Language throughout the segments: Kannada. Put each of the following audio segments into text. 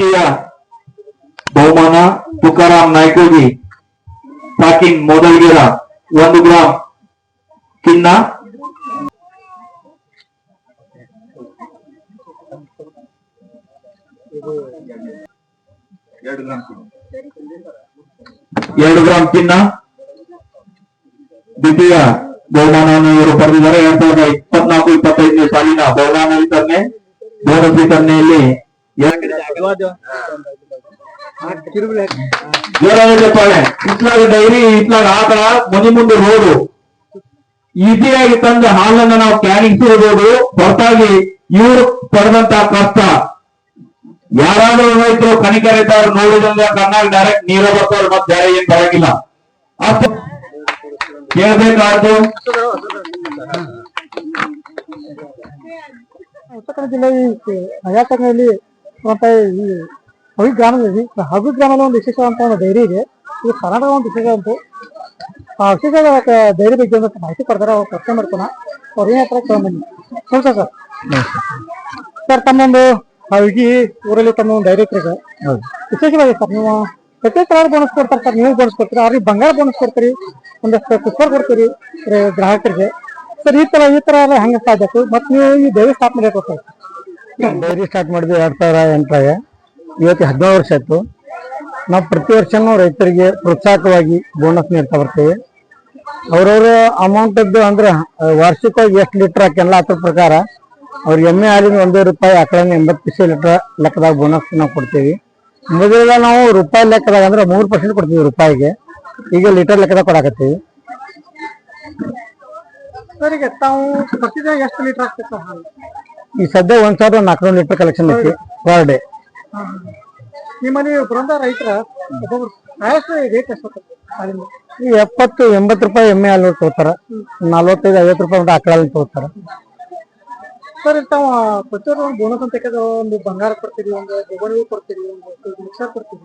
ತೃತೀಯ ಬಹುಮಾನ ತುಕಾರಾಮ್ ನಾಯ್ಕೋಜಿ ಸಾಕಿನ್ ಮೊದಲಿಗರ ಒಂದು ಗ್ರಾಮ್ ಚಿನ್ನ. ಎರಡು ಗ್ರಾಮ್ ಚಿನ್ನ. ದ್ವಿತೀಯ ಬಹುಮಾನವನ್ನು ಇವರು ಪಡೆದಿದ್ದಾರೆ. ಎರಡ್ ಸಾವಿರದ ಇಪ್ಪತ್ನಾಲ್ಕು ಇಪ್ಪತ್ತೈದನೇ ಸಾಲಿನ ಬಹುಮಾನ ವಿತರಣೆ. ಬೋನಸ್ ವಿತರಣೆಯಲ್ಲಿ ಇತ್ಲಾಗ ಡೈರಿ ಇತ್ಲಾಗ ಆತರ ಮುಂದೆ ಮುಂದೆ ರೋಡು. ಈಸಿಯಾಗಿ ತಂದ ಹಾಲನ್ನ ನಾವು ಕ್ಯಾನಿಂಗ್ ಸಿಗಬಹುದು ಹೊರತಾಗಿ ಇವರು ಪಡೆದಂತ ಕಷ್ಟ. ಯಾರಾದ್ರೂ ರೈತರು ಕಣಿಕೆ ರೈತರು ನೋಡಿದಂದ್ರೆ ಕಣ್ಣಾಗ ಡೈರೆಕ್ಟ್ ನೀರ ಬರ್ತಾವ್ರು ಮತ್ತೆ ಬೇರೆ ಏನ್ ಬರಂಗಿಲ್ಲ. ಅಷ್ಟು ಕೇಳ್ಬೇಕಾದ್ದು ಉತ್ತರ ಕನ್ನಡ ಜಿಲ್ಲೆ ಅಂತ ಈ ಹವಿ ಗ್ರಾಮದಲ್ಲಿ ಹವಿ ಗ್ರಾಮದಲ್ಲಿ ಒಂದು ವಿಶೇಷವಾದಂತ ಒಂದು ಡೈರಿ ಇದೆ. ಇದು ಕರ್ನಾಟಕ ಒಂದು ವಿಶೇಷ ಅಂತು ಆ ವಿಶೇಷ ಡೈರಿ ಬಗ್ಗೆ ಒಂದು ಮಾಹಿತಿ ಕೊಡ್ತಾರೆ ಅವ್ರು ಪ್ರಶ್ನೆ ಮಾಡ್ತಾನ ಅವ್ರ ಏನ್ ಹತ್ರ ನಮಸ್ಕಾರ ಸರ್. ಸರ್ ತಮ್ಮೊಂದು ಹವಿಗಿ ಊರಲ್ಲಿ ತಮ್ಮ ಒಂದು ಡೈರಿ ಇದೆ ವಿಶೇಷವಾಗಿ ಸರ್ ನೀವು ಪ್ರತಿ ತರ ಬೋನಸ್ ಕೊಡ್ತಾರೆ ಸರ್ ನೀವು ಬೋನಸ್ ಕೊಡ್ತೀರಿ? ಅವ್ರಿಗೆ ಬಂಗಾರ ಬೋನಸ್ ಕೊಡ್ತೀರಿ ಒಂದಷ್ಟು ಕುಕ್ಕರ್ ಕೊಡ್ತೀರಿ ಗ್ರಾಹಕರಿಗೆ. ಸರ್ ಈ ತರ ಈ ತರ ಎಲ್ಲ ಹೆಂಗ ಸಾಧ್ಯ ಮತ್ತೆ ನೀವು ಈ ಡೈರಿ ಸ್ಟಾಪ್ ಮಾಡಿ ಸರ್. ಡೈರಿ ಸ್ಟಾರ್ಟ್ ಮಾಡಿದ್ವಿ ಎರಡ್ ಸಾವಿರ ಎಂಟರಾಗ. ಇವತ್ತು ಹದಿನೇಳು ವರ್ಷ ಆಯ್ತು. ನಾವು ಪ್ರತಿ ವರ್ಷನೂ ರೈತರಿಗೆ ಪ್ರೋತ್ಸಾಹಕವಾಗಿ ಬೋನಸ್ ನೀಡ್ತಾ ಬರ್ತೀವಿ. ಅವ್ರವ್ರ ಅಮೌಂಟ್ ಅಂದ್ರೆ ವಾರ್ಷಿಕವಾಗಿ ಎಷ್ಟು ಲೀಟರ್ ಹಾಕ್ಯಲ್ಲ ಅದ್ರ ಪ್ರಕಾರ, ಅವ್ರ ಎಮ್ಮೆ ಹಾಲಿನ ಒಂದೇ ರೂಪಾಯಿ, ಆಕಳನ್ನ ಎಂಬತ್ತು ಪೈಸೆ ಲೀಟರ್ ಲೆಕ್ಕದಾಗ ಬೋನಸ್ ನಾವು ಕೊಡ್ತೀವಿ. ಮೊದಲೆಲ್ಲ ನಾವು ರೂಪಾಯಿ ಲೆಕ್ಕದಾಗ ಅಂದ್ರೆ ಮೂರು ಪರ್ಸೆಂಟ್ ಕೊಡ್ತೀವಿ ರೂಪಾಯಿಗೆ. ಈಗ ಲೀಟರ್ ಲೆಕ್ಕದಾಗ ಕೊಡಾಕತ್ತೀವಿ. ಸರಿಗೆ ತಾವು ಎಷ್ಟು ಲೀಟರ್ ಹಾಲು? ಈ ಸದ್ಯ ಒಂದ್ ಸಾವಿರದ ನಾಲ್ಕುನೂರು ಲೀಟರ್ ಕಲೆಕ್ಷನ್ ಐತಿ ಪರ್ ಡೇ ನಿಮ್ಮಲ್ಲಿ ಬರೋಂತ ರೈತರ ರೇಟ್ ಎಷ್ಟು ಈ ಎಪ್ಪತ್ತು ಎಂಬತ್ತು ರೂಪಾಯಿ ಎಮ್ಮೆ ಹಾಲು ತಗೋತಾರ. ನಲ್ವತ್ತೈದು ಐವತ್ತು ರೂಪಾಯಿ ಮಟ್ಟ ಆಕಳ ಹಾಲು ತಗೋತಾರ. ಸರ್ ತಾವು ಪ್ರತಿಯೊಂದು ಒಂದು ಬೋನಸ್ ಅಂತ ಒಂದು ಬಂಗಾರ ಕೊಡ್ತೀರಿ ಒಂದು ಗೊಬ್ಬರ ಕೊಡ್ತೀರಿ ಒಂದು ಮಿಕ್ಸರ್ ಕೊಡ್ತೀರಿ.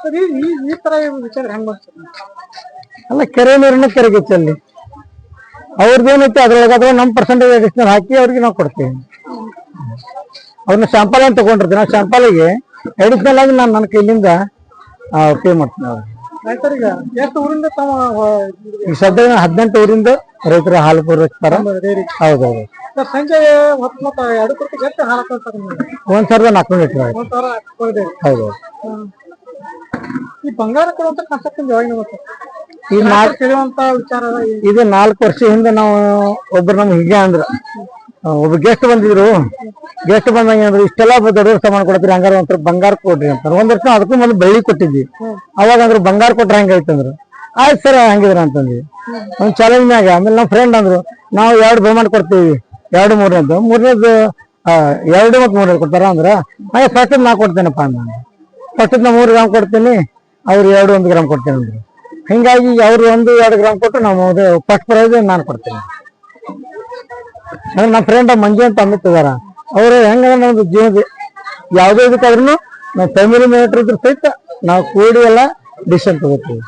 ಸರ್ ಈ ಈ- ತರ ವಿಚಾರ ಹೆಂಗ್ ಮಾಡ್ತೀರಿ? ಅಲ್ಲ ಕೆರೆ ನೀರನ್ನ ಕೆರೆಗೆ ಚೆಲ್ಲಿ ಅವ್ರದ್ದು ಅದ್ರೊಳಗಾದ್ರೆ ಅದ್ರೊಳಗೆ ಅದ್ರ ನಮ್ಮ ಪರ್ಸೆಂಟೇಜ್ ಅಡಿಷನಲ್ ಹಾಕಿ ಅವ್ರಿಗೆ ನಾವು ಕೊಡ್ತೀವಿ. ಅವ್ರನ್ನ ಶಾಂಪಲ್ ಅಂತ ತಗೊಂಡಿರ್ತೀನಿ ನಾವು ಶಾಂಪಲ್ಗೆ ಅಡಿಷನಲ್ ಆಗಿ ನಾನು ನನ್ನ ಕೈಲಿಂದ ಪೇ ಮಾಡ್ತೀನಿ ಅವ್ರಿಗೆ. ಸದ್ಯ ಹದಿನೆಂಟು ಊರಿಂದ ರೈತರ ಹಾಲು ಪೂರೈಸ್ತಾರ. ಹೌದೌದು. ಒಂದ್ ಸಾವಿರದ ನಾಲ್ಕು ಲೀಟರ್ ಹೌದೌದು ಈ ಬಂಗಾರ ಕೊಡುವಂತ ಕಾನ್ಸೆಪ್ಟ್ ನಾಲ್ಕು ವಿಚಾರ ಇದು ನಾಲ್ಕು ವರ್ಷ ಹಿಂದೆ ನಾವು ಒಬ್ರು ನಮ್ಗೆ ಹೀಗೆ ಅಂದ್ರ. ಒಬ್ರು ಒಬ್ಬ ಗೆಸ್ಟ್ ಬಂದಿದ್ರು. ಗೆಸ್ಟ್ ಬಂದಂಗೆ ಅಂದ್ರೆ ಇಷ್ಟೆಲ್ಲ ದೊಡ್ಡ ಸಾಮಾನು ಕೊಡ್ತೀರಿ ಹಂಗಾರ ಒಂಥರ ಬಂಗಾರ ಕೊಡ್ರಿ ಅಂತ. ಒಂದ್ ವರ್ಷ ಅದಕ್ಕೂ ಮೊದಲು ಬೆಳ್ಳಿ ಕೊಟ್ಟಿದ್ವಿ. ಅವಾಗ ಅಂದ್ರೆ ಬಂಗಾರ ಕೊಟ್ರೆ ಹೆಂಗೈತಂದ್ರು ಆಯ್ತು ಸರ್ ಹಂಗಿದ್ರ ಅಂತಂದ್ವಿ. ಒಂದ್ ಚಾಲೆಂಜ್ ಮ್ಯಾಗ ಆಮೇಲೆ ನಮ್ಮ ಫ್ರೆಂಡ್ ಅಂದ್ರು ನಾವು ಎರಡು ಬಹುಮಾನ ಕೊಡ್ತೀವಿ ಎರಡು ಮೂರನೇದು ಮೂರನೇದು ಎರಡು ಮತ್ತು ಮೂರನೇದು ಕೊಡ್ತಾರ ಅಂದ್ರ ಹಾಗೆ ಫಸ್ಟ್ ನಾ ಕೊಡ್ತೇನಪ್ಪ ಅಂದ ಫಸ್ಟ್ ನಾ ಮೂರು ಗ್ರಾಮ್ ಕೊಡ್ತೀನಿ ಅವ್ರು ಎರಡು ಒಂದು ಗ್ರಾಮ್ ಕೊಡ್ತೇನೆ ಅಂದ್ರು. ಹಿಂಗಾಗಿ ಅವ್ರು ಒಂದು ಎರಡು ಗ್ರಾಮ್ ಕೊಟ್ಟು ನಾವು ಫಸ್ಟ್ ಪ್ರೈಸ್ ನಾನು ಕೊಡ್ತೀನಿ. ನಮ್ಮ ಫ್ರೆಂಡ್ ಮಂಜು ಅಂತ ಅಂಬಿತ್ತಿದಾರ ಅವರು ಹೆಂಗಂದ್ರೆ ನಮ್ದು ಜೀವನ ಯಾವುದೇ ಇದಕ್ಕಾದ್ರೂ ನಾವು ಫ್ಯಾಮಿಲಿ ಮೇಟ್ರ್ ಇದ್ರ ಸಹಿತ ನಾವು ಕೂಡಿ ಎಲ್ಲ ಡಿಸಿಷನ್ ತಗೋತೀವಿ.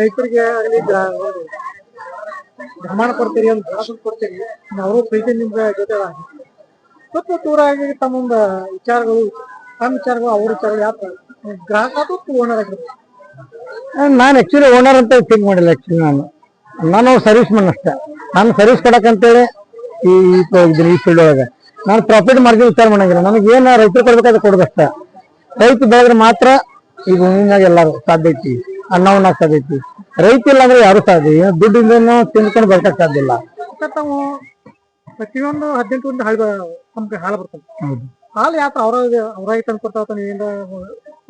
ರೈತರಿಗೆ ಆಗಲಿ ಪ್ರಮಾಣ ಕೊಡ್ತೀರಿ, ಒಂದು ಬೋನಸ್ ಕೊಡ್ತೀರಿ ಅವರು ಪ್ರೀತಿ ನಿಮ್ಗೆ ಜೊತೆ ಸ್ವಲ್ಪ ದೂರಾಗಿ ತಮ್ಮೊಂದು ವಿಚಾರಗಳು, ತಮ್ಮ ವಿಚಾರಗಳು, ಅವ್ರ ವಿಚಾರಗಳು ಯಾವ ಗ್ರಾಹಕ ಅಥವಾ ಓನರ್ ಆಗಿರ್ಬೇಕು. ನಾನು ಆಕ್ಚುಲಿ ಓನರ್ ಅಂತ ಥಿಂಕ್ ಮಾಡಿಲ್ಲ ಆಕ್ಚುಲಿ ನಾನು. ನಾನು ಸರ್ವಿಸ್ ಮನ್ ಅಷ್ಟೇ. ನಾನು ಸರ್ವಿಸ್ ಕೊಡಕಂತೇಳಿ ಈ ಇದ್ದೀನಿ ಈ ಫೀಲ್ಡ್ ಒಳಗೆ. ನಾನು ಪ್ರಾಫಿಟ್ ಮಾರ್ಜಿನ್ ವಿಚಾರ ಮಾಡಂಗಿಲ್ಲ. ನನಗೆ ಏನು ರೈತರು ಕೊಡ್ಬೇಕಾದ್ರೆ ಕೊಡೋದಷ್ಟೇ ರೈತ ಬೆಳೆದ್ರೆ ಮಾತ್ರ ಈಗ ಭೂಮಿನಾಗ ಎಲ್ಲರೂ ಸಾಧ್ಯ ಐತಿ. ಅನ್ನ ಉಣ್ಣಾಕ್ ಸಾಧ್ಯ ಐತಿ. ರೈತ ಇಲ್ಲ ಅಂದ್ರೆ ಯಾರು ಸಾಧ್ಯ ದುಡ್ಡಿಂದ ತಿಂದ್ಕೊಂಡು ಬರ್ಕಕ್ ಸಾಧ್ಯ ಇಲ್ಲ. ತಾವು ಪ್ರತಿಯೊಂದು ಹದಿನೆಂಟು ಹಾಳು ನಮ್ಗೆ ಹಾಲು ಬರ್ತದೆ. ಹಾಲು ಯಾಕೆ ಅವ್ರ ಅವ್ರ ತಂದು ಕೊಡ್ತಾವ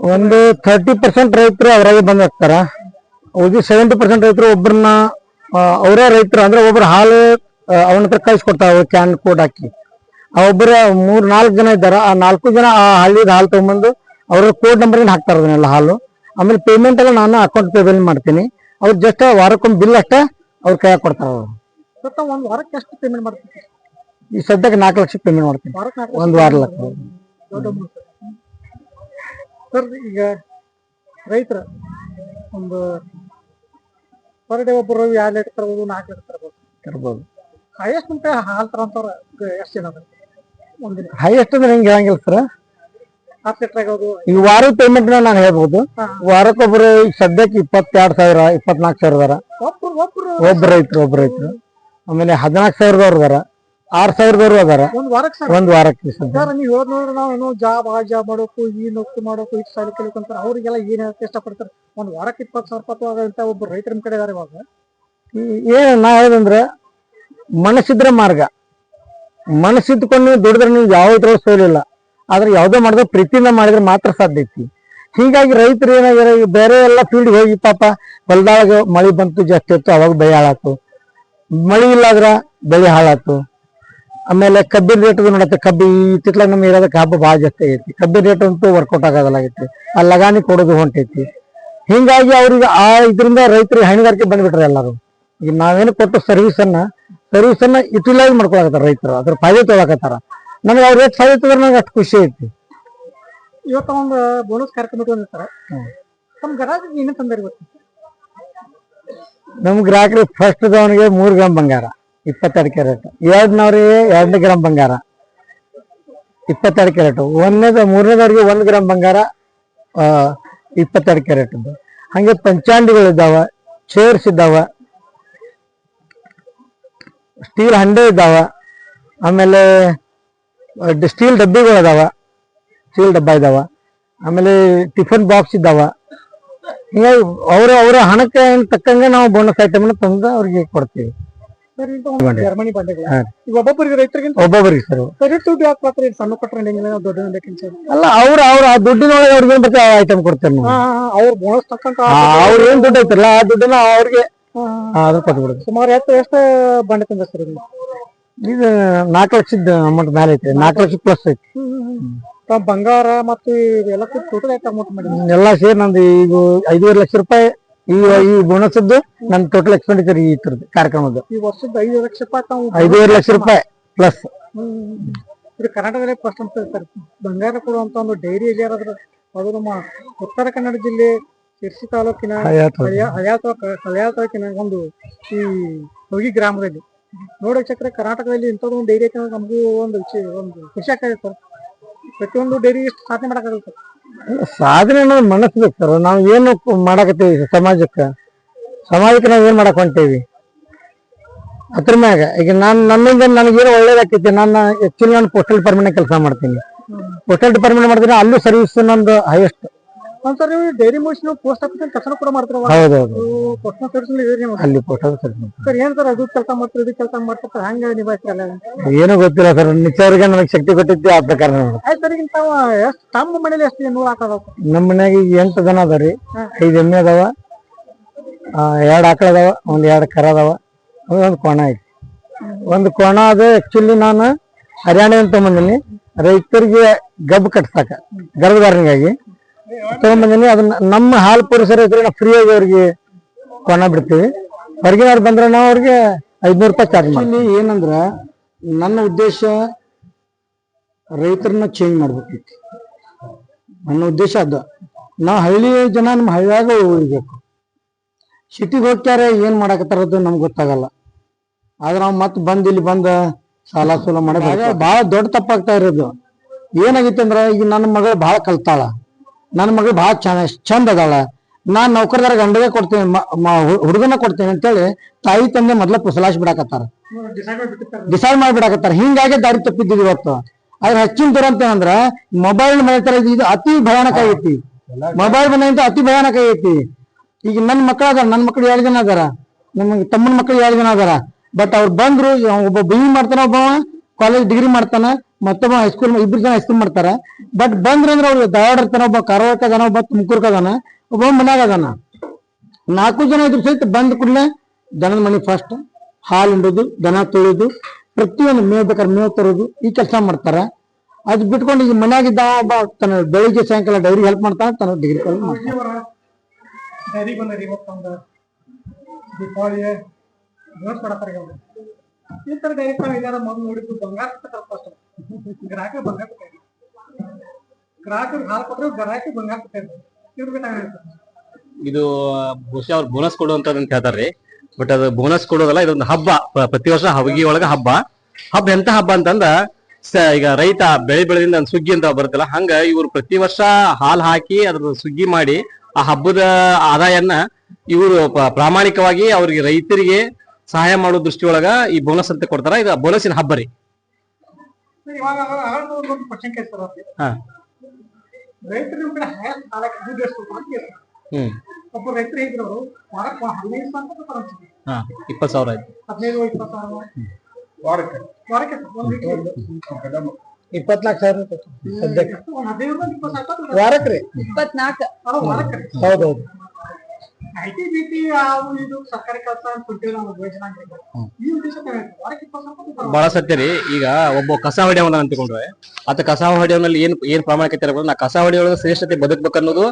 ಒಂದು ಥರ್ಟಿ ಪರ್ಸೆಂಟ್ ರೈತರು ಅವರಾಗೆ ಬಂದ್ ಹಾಕ್ತಾರ. ಉಳಿದ ಸೆವೆಂಟಿ ಪರ್ಸೆಂಟ್ ರೈತರು ಒಬ್ಬರನ್ನ ಅವರೇ ರೈತರು ಅಂದ್ರೆ ಒಬ್ಬರು ಹಾಲು ಅವನ ಹತ್ರ ಕಳ್ಸಿಕೊಡ್ತಾರ ಕ್ಯಾನ್ ಕೋಡ್ ಹಾಕಿ. ಆ ಒಬ್ಬರು ಮೂರ್ ನಾಲ್ಕು ಜನ ಇದ್ದಾರೆ. ಆ ನಾಲ್ಕು ಜನ ಆ ಹಳ್ಳಿದ ಹಾಲು ತಗೊಂಬಂದು ಅವ್ರ ಕೋಡ್ ನಂಬರ್ ಹಾಕ್ತಾರ ಅದನ್ನೆಲ್ಲ ಹಾಲು. ಆಮೇಲೆ ಪೇಮೆಂಟ್ ಎಲ್ಲ ನಾನು ಅಕೌಂಟ್ ಪೇಮೆಂಟ್ ಮಾಡ್ತೀನಿ. ಅವ್ರು ಜಸ್ಟ್ ವಾರಕ್ಕೊಮ್ಮೆ ಬಿಲ್ ಅಷ್ಟೇ ಅವ್ರ ಕೈಯಾಗ ಕೊಡ್ತಾರ ಅವರು. ಸ್ವಲ್ಪ ಒಂದು ವಾರಕ್ಕೆ ಎಷ್ಟು ಪೇಮೆಂಟ್ ಮಾಡ್ತೀವಿ ಈ ಸದ್ಯಕ್ಕೆ ನಾಲ್ಕು ಲಕ್ಷ ಪೇಮೆಂಟ್ ಮಾಡ್ತೀನಿ. ಒಂದು ವಾರ ಲಕ್ಷ. ಸರ್ ಈಗ ರೈತರ ಒಂದು ಪರ್ ಡೇ ಒಬ್ಬರು ಎರಡು ಲೀಟರ್ ತರ್ಬೋದು ನಾಲ್ಕು ಲೀಟರ್ ತರ್ಬೋದು. ಇರ್ಬೋದು ಹೈಯೆಸ್ಟ್ ಅಂತ ಹಾಲು ತರಂತವ್ರ ಎಷ್ಟು ಜನ ಅದಾರ? ಒಂದಿನ ಹೈಯೆಸ್ಟ್ ಅಂದ್ರೆ ಹಿಂಗೆ ಹೇಳಂಗಿಲ್ಲ ಸರ್. ಹತ್ತು ಲೀಟರ್ ಆಗೋದು ಈ ವಾರದ ಪೇಮೆಂಟ್ ನಾನು ಹೇಳ್ಬೋದು. ವಾರಕ್ಕೊಬ್ರು ಈಗ ಸದ್ಯಕ್ಕೆ ಇಪ್ಪತ್ತೆರಡು ಸಾವಿರ ಇಪ್ಪತ್ನಾಲ್ಕು ಸಾವಿರ ಅದಾರ ಒಬ್ರು. ಒಬ್ರು ಒಬ್ಬ ರೈತರು ಒಬ್ಬ ರೈತರು. ಆಮೇಲೆ ಹದಿನಾಲ್ಕು ಸಾವಿರದವ್ರು ಅದಾರ ಆರ್ ಸಾವಿರದವರು ಅದಾರ. ಒಂದ್ ವಾರಕ್ಕೆ ಸರ್? ಒಂದ್ ವಾರಕ್ಕೆ ಸರ್. ನೀವು ಹೇಳೋದ್ ನೋಡ್ರಿ ನಾವು ಏನೋ ಜಾಬ್ ಆ ಜಾಬ್ ಮಾಡೋಕು ಈ ನೌಕರಿ ಮಾಡೋಕು ಈ ಸಾಲ ಕಲಿಕೊಂತಾರೆ ಅವ್ರಿಗೆಲ್ಲ ಏನ್ ಹೇಳಕ್ ಇಷ್ಟಪಡ್ತಾರೆ? ಒಂದ್ ವಾರಕ್ಕೆ ಇಪ್ಪತ್ತು ಸಾವಿರ ರೂಪಾಯಿ ಅಂತ ಒಬ್ಬ ರೈತರ ಕಡೆ ಇದಾರೆ ಇವಾಗ. ಈ- ಏನ್ ನಾ ಹೇಳಂದ್ರೆ ಮನಸ್ಸಿದ್ರೆ ಮಾರ್ಗ. ಮನಸ್ಸಿದ್ಕೊಂಡು ನೀವು ದುಡಿದ್ರೆ ನೀವು ಯಾವ ಇದ್ರೊಳಗೆ ಸೋಲಿಲ್ಲ. ಆದ್ರೆ ಯಾವ್ದೋ ಮಾಡಿದ್ರೆ ಪ್ರೀತಿಯಿಂದ ಮಾಡಿದ್ರೆ ಮಾತ್ರ ಸಾಧ್ಯ ಐತಿ. ಹೀಗಾಗಿ ರೈತರು ಏನಾಗ್ಯಾರ ಬೇರೆ ಎಲ್ಲ ಫೀಲ್ಡ್ ಹೋಗಿ ಪಾಪ ಹೊಲ್ದಾಗ ಮಳಿ ಬಂತು ಜಾಸ್ತಿ ಇತ್ತು ಅವಾಗ ಬೆಳೆ ಹಾಳಾತು. ಮಳಿ ಇಲ್ಲಾದ್ರ ಬೆಳೆ ಹಾಳಾತು. ಆಮೇಲೆ ಕಬ್ಬಿನ ರೇಟ್ ನೋಡತ್ತೆ ಕಬ್ಬಿ ಇತ್ತಿತ್ಲಾಗ ನಮ್ಗೆ ಇರೋದಕ್ಕೆ ಹಬ್ಬ ಭಾಳ ಜಾಸ್ತಿ ಆಗೈತಿ. ಕಬ್ಬಿನ ರೇಟ್ ಅಂತೂ ವರ್ಕೌಟ್ ಆಗೋದಾಗೈತಿ ಆ ಲಗಾನಿ ಕೊಡೋದು ಹೊಂಟೈತಿ. ಹಿಂಗಾಗಿ ಅವ್ರಿಗೆ ಆ ಇದರಿಂದ ರೈತರಿಗೆ ಹೈನುಗಾರಿಕೆ ಬಂದ್ಬಿಟ್ರೆ ಎಲ್ಲರೂ. ಈಗ ನಾವೇನು ಕೊಟ್ಟು ಸರ್ವಿಸ್ ಅನ್ನ ಸರ್ವಿಸ್ ಅನ್ನ ಯುಟಿಲೈಸ್ ಮಾಡ್ಕೊಳಕತ್ತಾರ ರೈತರು. ಅದ್ರ ಫಾಯ್ದೆ ತೊಗೊಳಕತ್ತಾರ. ನನಗೆ ಅವ್ರ ರೇಟ್ ಫಾಯ್ದೆ ತಗೊಂಡ್ರೆ ನನಗೆ ಅಷ್ಟು ಖುಷಿ ಐತಿ. ಇವತ್ತು ಒಂದು ಬೋನಸ್ ಕಾರ್ಯಕ್ರಮ ಇಟ್ಕೊಂಡಿರ್ತಾರೆ ಹ್ಮ್. ತಮ್ಮ ಗರಾಜ್ ಏನೇ ತಂದಿರಿ ಗೊತ್ತು ನಮ್ ಗ್ರಾಹಕರಿಗೆ ಫಸ್ಟ್ ದವನಿಗೆ ಮೂರು ಗ್ರಾಮ್ ಬಂಗಾರ. ಇಪ್ಪತ್ತೆರಡು ಕ್ಯಾರೆಟ್. ಎರಡನವ್ರಿಗೆ ಎರಡು ಗ್ರಾಮ್ ಬಂಗಾರ. ಇಪ್ಪತ್ತೆರಡು ಕ್ಯಾರೆಟ್. ಒಂದನೇದ, ಮೂರನೇದವ್ರಿಗೆ ಒಂದು ಗ್ರಾಮ್ ಬಂಗಾರ ಇಪ್ಪತ್ತೆರಡು ಕ್ಯಾರೆಟ್ ಹಂಗೆ ಪಂಚಾಂಡಿಗಳು ಇದ್ದಾವ ಚೇರ್ಸ್ ಇದ್ದಾವ, ಸ್ಟೀಲ್ ಹಂಡೆ ಇದ್ದಾವೆ, ಆಮೇಲೆ ಸ್ಟೀಲ್ ಡಬ್ಬಿಗಳು ಸ್ಟೀಲ್ ಡಬ್ಬ ಇದ್ದಾವೆ, ಆಮೇಲೆ ಟಿಫನ್ ಬಾಕ್ಸ್ ಇದ್ದಾವೆ. ಹಿಂಗಾಗಿ ಅವ್ರ, ಅವರ ಹಣಕ್ಕೆ ತಕ್ಕಂಗೆ ನಾವು ಬೋನಸ್ ಐಟಮ್ನ ತಂದು ಅವ್ರಿಗೆ ಕೊಡ್ತೀವಿ. ಜರ್ಮನಿ. ಈಗ ಒಬ್ಬೊಬ್ಬರಿಗೆ ರೈತರಿಗಿಂತ ಒಬ್ಬೊಬ್ಬರಿಗೆ ಸರ್. ಸರಿ ದುಡ್ಡು ಯಾಕೆ ಬರ್ತಾರೆ ಈಗ ಸಣ್ಣ ಕೊಟ್ಟರೆ ಹೆಂಗಿಲ್ಲ ನಾವು ದೊಡ್ಡ ಬೇಕಂತ ಅಲ್ಲ ಅವ್ರ ಅವ್ರ ಆ ದುಡ್ಡಿನೊಳಗೆ ಅವ್ರಿಗೆ ಏನ್ ಬರ್ತದೆ ಆ ಐಟಮ್ ಕೊಡ್ತಾರೆ ನಾವು. ಅವ್ರ ಬೋನಸ್ ತಕ್ಕಂತ ಆ, ಅವ್ರ ಏನ್ ದುಡ್ಡು ಐತಲ್ಲ ಆ ದುಡ್ಡನ್ನ ಅವ್ರಿಗೆ ಅದ್ರ ಕೊಟ್ಬಿಡುದು. ಸುಮಾರು ಎಷ್ಟು ಎಷ್ಟು ಬಂಡೆ ತಂದ ಸರ್ ಇದು? ಇದು ನಾಲ್ಕು ಲಕ್ಷದ ಅಮೌಂಟ್ ಮೇಲೆ ಐತಿ. ನಾಲ್ಕು ಲಕ್ಷ ಪ್ಲಸ್ ಐತಿ. ಬಂಗಾರ ಮತ್ತೆ ಇವೆಲ್ಲ ಟೋಟಲ್ ಅಮೌಂಟ್ ಮಾಡಿ ಎಲ್ಲ ಸೇರಿ ನಂದು ಈಗ ಐದೂವರೆ ಲಕ್ಷ ರೂಪಾಯಿ ಈ ಈ ಬೋನಸ್ದ್ದು ನನ್ನ ಟೋಟಲ್ ಎಕ್ಸ್ಪೆಂಡಿಚರ್ ಈ ತರದ ಕಾರ್ಯಕ್ರಮದ ಈ ವರ್ಷದ ಐದು ಲಕ್ಷ ರೂಪಾಯಿ ತಾವು ಐದೂವರೆ ಲಕ್ಷ ರೂಪಾಯಿ ಪ್ಲಸ್. ಇದು ಕರ್ನಾಟಕದಲ್ಲಿ ಫಸ್ಟ್ ಅಂತ ಹೇಳ್ತಾರೆ. ಬಂಗಾರ ಕೊಡುವಂತ ಒಂದು ಡೈರಿ ಅದ್ರ ಅದು ನಮ್ಮ ಉತ್ತರ ಕನ್ನಡ ಜಿಲ್ಲೆ ಶಿರ್ಸಿ ತಾಲೂಕಿನ ಹಯಾ ತಾಲೂಕಿನ ಒಂದು ಈ ಹೊಗಿ ಗ್ರಾಮದಲ್ಲಿ. ನೋಡೋ ಚಕ್ರ ಕರ್ನಾಟಕದಲ್ಲಿ ಇಂಥದ್ದು ಒಂದು ಡೈರಿ ಐತೆ ನಮಗೂ ಒಂದು ವಿಷಯ ಒಂದು ಖುಷಿ ಆಗ್ತದೆ ಸರ್. ಪ್ರತಿಯೊಂದು ಡೈರಿ ಸಾಧನೆ ಮಾಡೋಕ್ಕಾಗಲ್ಲ ಸರ್ ಸಾಧನೆ ಅನ್ನೋದು ಮನಸ್ಸು ಸರ್ ನಾವು ಏನು ಮಾಡಕತ್ತೀವಿ ಸಮಾಜಕ್ಕೆ? ಸಮಾಜಕ್ಕೆ ನಾವು ಏನು ಮಾಡಕ್ ಹೊಂಟೇವಿ? ಅದ್ರ ಮ್ಯಾಗ ಈಗ ನಾನು ನನ್ನಿಂದ ನನಗೇನು ಒಳ್ಳೇದಾಕೈತಿ ನಾನು ಆಕ್ಚುಲಿ ನಾನು ಪೋಸ್ಟಲ್ ಡಿಪಾರ್ಟ್ಮೆಂಟ್ ಕೆಲಸ ಮಾಡ್ತೀನಿ. ಪೋಸ್ಟಲ್ ಡಿಪಾರ್ಟ್ಮೆಂಟ್ ಮಾಡಿದ್ರೆ ಅಲ್ಲೂ ಸರ್ವಿಸ್ ನಂದು ಹೈಯೆಸ್ಟ್ ನೀವು ಡೈರಿ ಮುಗಿಸಿ ನೀವು ಪೋಸ್ಟ್ ಆಫೀಸ್ ಕೆಲಸ ಕೂಡ ಮಾಡ್ತೀರ ಹೌದೌದು ಪೋಸ್ಟ್ ನೀವು. ಅಲ್ಲಿ ಸರ್ವಿಸ್ ಸರ್ ಏನ್ ಸರ್ ಅದು ಕೆಲಸ ಮಾಡ್ತೀರಿ ಇದು ಕೆಲಸ ಮಾಡ್ತಾರೆ ಹಂಗೆ ನಿಭಾಯಿಸ್ತಾರಲ್ಲ ಏನೂ ಗೊತ್ತಿಲ್ಲ ಸರ್. ನಿಚ್ಚವ್ರಿಗೆ ನನಗೆ ಶಕ್ತಿ ಕೊಟ್ಟಿದ್ದೆ ಆ ಪ್ರಕಾರ ನಾನು ಆಯ್ತು ಸರ್ ಈಗ ತಾವ ಎಷ್ಟು ತಮ್ಮ ಮನೇಲಿ ಎಷ್ಟು ನೂರ ಹಾಕೋದು ನಮ್ಮ ಮನ್ಯಾಗ ಈಗ ಎಂಟು ದನ ಅದಾವ ರೀ. ಐದು ಎಮ್ಮೆ ಅದಾವ. ಎರಡು ಆಕಳ ಅದಾವ ಒಂದ್ ಎರಡು ಕರ ಅದಾವ ಒಂದ್ ಕೋಣ ಐತಿ. ಒಂದು ಕೋಣ ಅದು ಆಕ್ಚುಲಿ ನಾನು ಅಂತ ಬಂದಿನಿ ರೈತರಿಗೆ ಗಬ್ ಕಟ್ಸಾಕ ಗರ್ಭಧಾರಣೆಗಾಗಿ ತಗೊಂಬಂದಿನಿ ಅದನ್ನ ನಮ್ಮ ಹಾಲು ಪುರುಷರ ಹೆಸರು ನಾವು ಫ್ರೀ ಆಗಿ ಅವ್ರಿಗೆ ಕೊಣ ಬಿಡ್ತೀವಿ. ಹೊರಗಿನವ್ರು ಬಂದ್ರೆ ನಾವು ಅವ್ರಿಗೆ ಐದ್ನೂರು ರೂಪಾಯಿ ಚಾರ್ಜ್ ಮಾಡ್ತೀವಿ. ಏನಂದ್ರ ನನ್ನ ಉದ್ದೇಶ ರೈತರನ್ನ ಚೇಂಜ್ ಮಾಡ್ಬೇಕಿತ್ತು. ನನ್ನ ಉದ್ದೇಶ ಅದ. ನಾವು ಹಳ್ಳಿ ಜನ ನಮ್ಮ ಹಳ್ಳಿಯಾಗ ಉಳಿಬೇಕು. ಸಿಟಿಗೆ ಹೋಗ್ತಾರೆ ಏನ್ ಮಾಡಕತ್ತಾರದು ನಮ್ಗೆ ಗೊತ್ತಾಗಲ್ಲ. ಆದ್ರೆ ನಾವು ಮತ್ತೆ ಬಂದ್ ಇಲ್ಲಿ ಬಂದ ಸಾಲ ಸೂಲ ಮಾಡಿ ಬಹಳ ದೊಡ್ಡ ತಪ್ಪಾಗ್ತಾ ಇರೋದು. ಏನಾಗಿತ್ತು ಅಂದ್ರ ಈಗ ನನ್ನ ಮಗಳು ಬಹಳ ಕಲ್ತಾಳ. ನನ್ನ ಮಗಳು ಬಹಳ ಚಂದ ಚಂದ ಅದಾಳ. ನಾನ್ ನೌಕರದಾರ ಗಂಡಗೆ ಕೊಡ್ತೇನೆ ಹುಡುಗನ ಕೊಡ್ತೇನೆ ಅಂತೇಳಿ ತಾಯಿ ತಂದೆ ಮೊದ್ಲ ಪುಸಲಾಶ್ ಬಿಡಾಕತ್ತಾರ. ಡಿಸೈಡ್ ಮಾಡಿ ಡಿಸೈಡ್ ಮಾಡ್ಬಿಡಾಕತ್ತಾರ. ಹಿಂಗಾಗಿ ದಾರಿ ತಪ್ಪಿದ್ದೀವಿ ಇವತ್ತು. ಆದ್ರೆ ಹೆಚ್ಚಿನ ದುರಂತ ಏನಂದ್ರ ಮೊಬೈಲ್ ಮನೆತರ ಇದು ಅತಿ ಭಯಾನಕ ಐತಿ. ಮೊಬೈಲ್ ಬಂದಂತ ಅತಿ ಭಯಾನಕ ಐತಿ. ಈಗ ನನ್ನ ಮಕ್ಕಳ ಅದಾರ ನನ್ನ ಮಕ್ಕಳು ಏಳು ಜನ ಅದಾರ. ನಮ್ಮ ತಮ್ಮನ ಮಕ್ಕಳು ಏಳು ಜನ ಅದಾರ. ಬಟ್ ಅವ್ರು ಬಂದ್ರು, ಒಬ್ಬ ಬಿ ಮಾಡ್ತಾನ ಒಬ್ಬ ಕಾಲೇಜ್ ಡಿಗ್ರಿ ಮಾಡ್ತಾನ. ಮತ್ತೊಬ್ಬ ಹೈಸ್ಕೂಲ್ ಇಬ್ರು ಜನ ಹೈಸ್ಕೂಲ್ ಮಾಡ್ತಾರ. ಬಟ್ ಬಂದ್ರಂದ್ರ ಅವ್ರು ಧಾರವಾಡ ಇರ್ತಾನ ಒಬ್ಬ ಕಾರವಾರಕ್ಕೆ ಅದಾನ, ಒಬ್ಬ ತುಮಕೂರ್ಕ ಅದಾನ, ಒಬ್ಬ ಮನ್ಯಾಗ ಅದಾನ. ನಾಲ್ಕು ಜನ ಇದ್ರ ಸಹಿತ ಬಂದ ಕೂಡಲೇ ದನದ ಮನೆ ಫಸ್ಟ್ ಹಾಲು ಇಡೋದು ದನ ತೊಳೆದು, ಪ್ರತಿಯೊಂದು ಮೇವ್ ಬೇಕಾದ್ರೆ ಮೇವ್ ತರೋದು, ಈ ಕೆಲಸ ಮಾಡ್ತಾರ. ಅದ್ ಬಿಟ್ಕೊಂಡು ಈಗ ಮನ್ಯಾಗಿದ್ದ ಒಬ್ಬ ತನ್ನ ಬೆಳಿಗ್ಗೆ ಸಾಯಂಕಾಲ ಡೈರಿ ಹೆಲ್ಪ್ ಮಾಡ್ತಾನ, ತನ್ನ ಡಿಗ್ರಿ ಕಾಲೇಜ್ ಮಾಡ್ತಾನೆ. ಈ ತರ ಡೈರೆಕ್ಟ್ ಆಗಿ ಬಂಗಾರ ಕಷ್ಟ ಗ್ರಾಹಕ ಗ್ರಾಹಕರು ಹಾಲು ಗ್ರಾಹಕ ಇದು, ಬಹುಶಃ ಅವ್ರು ಬೋನಸ್ ಕೊಡುವಂತದ್ದು ಅಂತ ಹೇಳ್ತಾರ್ರಿ. ಬಟ್ ಅದು ಬೋನಸ್ ಕೊಡೋದಲ್ಲ, ಇದೊಂದು ಹಬ್ಬ. ಪ್ರ- ಪ್ರತಿ ವರ್ಷ ಹವಗಿ ಒಳಗ ಹಬ್ಬ. ಹಬ್ಬ ಎಂತ ಹಬ್ಬ ಅಂತಂದ ಈಗ ರೈತ ಬೆಳೆ ಬೆಳೆದಿಂದ ಸುಗ್ಗಿ ಅಂತ ಬರುತ್ತಲ್ಲ, ಹಂಗ ಇವ್ರು ಪ್ರತಿ ವರ್ಷ ಹಾಲ್ ಹಾಕಿ ಅದ್ರ ಸುಗ್ಗಿ ಮಾಡಿ ಆ ಹಬ್ಬದ ಆದಾಯನ್ನ ಇವರು ಪ್ರಾಮಾಣಿಕವಾಗಿ ಅವ್ರಿಗೆ ರೈತರಿಗೆ ಸಹಾಯ ಮಾಡೋ ದೃಷ್ಟಿಯೊಳಗ ಈ ಬೋನಸ್ ಅಂತ ಕೊಡ್ತಾರ. ಇದು ಬೋನಸಿನ ಹಬ್ಬ ರೀ. ಇವಾಗ ಒಂದು ಕ್ವಶನ್ ಕೇಳ್ತಾರ ಹಾ. ರೈತರು ನಿಮ್ ಕಡೆ ಹ್ಯಾಂಗ್ ಸಾಲಕ್ಕೆ ದುಡ್ಡು ಎಷ್ಟು ಕೊಡ್ತಾರೆ ಅಂತ ಕೇಳ್ತಾರೆ. ಹ್ಮ್. ಒಬ್ಬ ರೈತರು ಇದ್ರು ಅವರು ವಾರಕ್ಕೆ ಹದಿನೈದು ಸಾವಿರ ರೂಪಾಯಿ. ಹಾ ಸಾವಿರ ಆಯ್ತು. ಹದಿನೈದು ಇಪ್ಪತ್ತು ಸಾವಿರ. ವಾರಕ್ಕೆ. ವಾರಕ್ಕೆ ಒಂದು ಇಪ್ಪತ್ನಾಲ್ಕು ಸಾವಿರ ರೂಪಾಯಿ ಸದ್ಯಕ್ಕೆ. ಹದಿನೈದು ಇಪ್ಪತ್ತು ವಾರಕ್ಕೆ ರೀ? ಇಪ್ಪತ್ನಾಲ್ಕು. ವಾರಕ್ಕೆ ಹೌದೌದು. ಐ ಟಿ ಬಿ ಟಿ ಅವು ಇದು ಸರ್ಕಾರಿ ಕೆಲಸ ಅಂತ ಕೊಟ್ಟಿವಿ ನಾವು ಯೋಜನಾ ಈ. ವಾರಕ್ಕೆ ಇಪ್ಪತ್ತು ಸಾವಿರ ಬಹಳ ಸತ್ಯ ರೀ. ಈಗ ಒಬ್ಬ ಕಸ ಹೊಡೆಯವನ ಅಂತಕೊಂಡ್ರೆ ಆತ ಕಸ ಹೊಡೆಯವನಲ್ಲಿ ಏನ್ ಏನ್ ಪ್ರಾಮಾಣಿಕತೆ ಇರಬಹುದು ನಾ ಕಸ ಹೊಡೆಯೊಳಗ ಶ್ರೇಷ್ಠತೆ ಬದುಕ್ಬೇಕು ಅನ್ನೋದು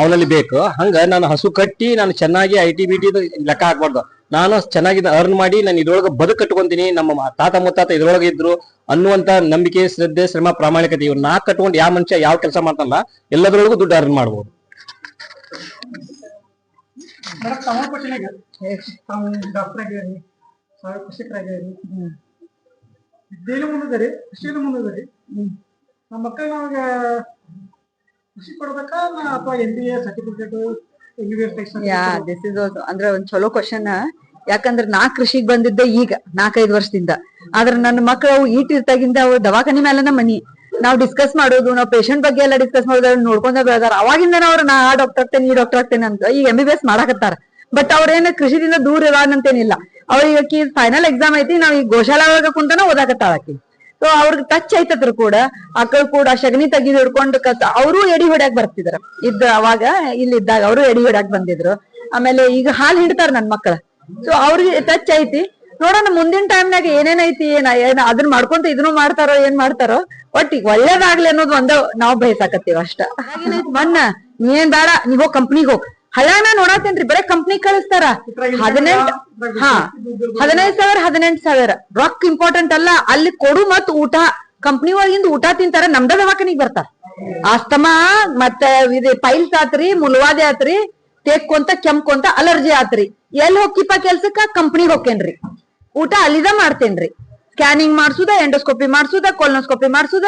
ಅವನಲ್ಲಿ ಬೇಕು. ಹಂಗ ನಾನು ಹಸು ಕಟ್ಟಿ ನಾನು ಚೆನ್ನಾಗಿ ಐ ಟಿ ಬಿ ಟಿ ಲೆಕ್ಕ ಹಾಕ್ಬಾರ್ದು. ನಾನು ಚೆನ್ನಾಗಿ ಅರ್ನ್ ಮಾಡಿ ನಾನು ಇದ್ರೊಳಗೆ ಬದುಕು ಕಟ್ಕೊಂತೀನಿ. ನಮ್ಮ ತಾತ ಮುತ್ತಾತ ಇದ್ರೊಳಗೆ ಇದ್ರು ಅನ್ನುವಂತ ನಂಬಿಕೆ ಶ್ರದ್ಧೆ ಶ್ರಮ ಪ್ರಾಮಾಣಿಕತೆ ಇವ್ರು ನಾ ಕಟ್ಕೊಂಡು ಯಾವ ಮನುಷ್ಯ ಯಾವ ಕೆಲಸ ಮಾಡ್ತಾನಲ್ಲ ಎಲ್ಲದರೊಳಗೂ ದುಡ್ಡು ಅರ್ನ್ ಮಾಡ್ಬೋದು. ಮೇಡಮ್ ಡಾಕ್ಟರ್ ವಿದ್ಯೆಯಲ್ಲಿ ಮುಂದಿದ್ದಾರೆ ಕೃಷಿಯಲ್ಲಿ ಮುಂದಿದ್ದಾರೆ ನಮ್ಮ ಮಕ್ಕಳು ನಮಗೆ ಕೃಷಿ ಕೊಡ್ಬೇಕಾ ಅಥವಾ N A certificate yeah this is also ಅಂದ್ರೆ ಒಂದ್ ಚಲೋ ಕ್ವಶನ್ ಯಾಕಂದ್ರೆ ನಾ ಕೃಷಿಗ್ ಬಂದಿದ್ದೆ ಈಗ ನಾಲ್ಕೈದು ವರ್ಷದಿಂದ ಆದ್ರೆ ನನ್ನ ಮಕ್ಕಳು ಈಟಿರ್ತಾಗಿಂದ ಅವು ದವಾಖಾನಿ ಮೇಲೆನ ಮನಿ ನಾವ್ ಡಿಸ್ಕಸ್ ಮಾಡೋದು, ನಾವು ಪೇಷಂಟ್ ಬಗ್ಗೆ ಎಲ್ಲ ಡಿಸ್ಕಸ್ ಮಾಡೋದು ನೋಡ್ಕೊಂಡ ಬೆಳೆದಾರ. ಅವಾಗಿಂದ ಅವ್ರು, ನಾ ಆ ಡಾಕ್ಟರ್ ಆಗ್ತೇನೆ, ಈ ಡಾಕ್ಟರ್ ಆಗ್ತೇನೆ ಅಂತ ಈಗ ಎಂ ಬಿ ಬಿ ಎಸ್ ಮಾಡಾಕತ್ತಾರ. ಬಟ್ ಅವ್ರೇನ ಕೃಷಿದಿಂದ ದೂರ ಇದಾನಂತೇನಿಲ್ಲ ಅವ್ರಿಗೆ ಫೈನಲ್ ಎಕ್ಸಾಮ್ ಐತಿ, ನಾವ್ ಈಗ ಗೋಶಾಲಾ ಒಳಗ ಕುಂತಾನ ಓದಾಕತ್ತಾಳ ಆಕಿ. ಸೊ ಅವ್ರಿಗೆ ಟಚ್ ಐತತ್ರ ಕೂಡ ಅಕ್ಕಳ ಕೂಡ ಶಗಣಿ ತೆಗೆದು ಹಿಡ್ಕೊಂಡು ಕಸ ಅವರು ಎಡಿ ಹೊಡ್ಯಾಕ್ ಬರ್ತಿದ್ರ. ಇದ್ದ ಅವಾಗ ಇಲ್ಲಿ ಇದ್ದಾಗ ಅವರು ಎಡಿ ಹೊಡ್ಯಾಕ್ ಬಂದಿದ್ರು. ಆಮೇಲೆ ಈಗ ಹಾಲ್ ಹಿಡ್ತಾರ ನನ್ ಮಕ್ಕಳ ಸೊ ಅವ್ರಿಗೆ ಟಚ್ ಐತಿ. ನೋಡೋಣ ಮುಂದಿನ ಟೈಮ್ನಾಗ ಏನೇನ್ ಐತಿ ಏನ ಏನ ಅದನ್ನ ಮಾಡ್ಕೊಂತ ಇದನ್ನು ಮಾಡ್ತಾರೋ ಏನ್ ಮಾಡ್ತಾರೋ ಒಟ್ ಈಗ ಒಳ್ಳೇದಾಗ್ಲಿ ಅನ್ನೋದು ಒಂದ ನಾವ್ ಬಯಸಾಕತ್ತೀವಿ ಅಷ್ಟ. ಮನ್ನ ನೀನ್ ಬೇಡ ನೀವ್ ಹೋಗ್ ಕಂಪ್ನಿಗ್ ಹೋಗ್. ಹಳ್ಯಾಣ ನೋಡತ್ತೇನ್ರಿ ಬರೇ ಕಂಪ್ನಿ ಕಳಿಸ್ತಾರ. ಹದಿನೆಂಟ್ ಹಾ ಹದಿನೈದ್ ಸಾವಿರ ಹದಿನೆಂಟ್ ಸಾವಿರ. ರೊಕ್ಕ ಇಂಪಾರ್ಟೆಂಟ್ ಅಲ್ಲ ಅಲ್ಲಿ ಕೊಡು ಮತ್ ಊಟ. ಕಂಪ್ನಿ ಒಳಗಿಂದ ಊಟ ತಿಂತಾರ ನಮ್ದ ದವಾಖಾನಿಗ್ ಬರ್ತಾರ. ಆಸ್ತಮಾ ಮತ್ತ ಇದು ಪೈಲ್ಸ್ ಆತ್ರಿ ಮುಲ್ವಾದೆ ಆತ್ರಿ ತೇಕ್ಕೊಂತ ಕೆಂಪ್ಕೊಂತ ಅಲರ್ಜಿ ಆತ್ರಿ. ಎಲ್ಲಿ ಹೋಗಿಪ್ಪ ಕೆಲ್ಸಕ್ಕ? ಕಂಪ್ನಿಗ್ ಹೋಗ್ತೇನ್ರಿ ಊಟ ಅಲ್ಲಿದ ಮಾಡ್ತೇನ್ರಿ. ಸ್ಕ್ಯಾನಿಂಗ್ ಮಾಡ್ಸುದ ಎಂಡೋಸ್ಕೋಪಿ ಮಾಡ್ಸುದ ಕೊಲ್ನೋಸ್ಕೋಪಿ ಮಾಡ್ಸುದ,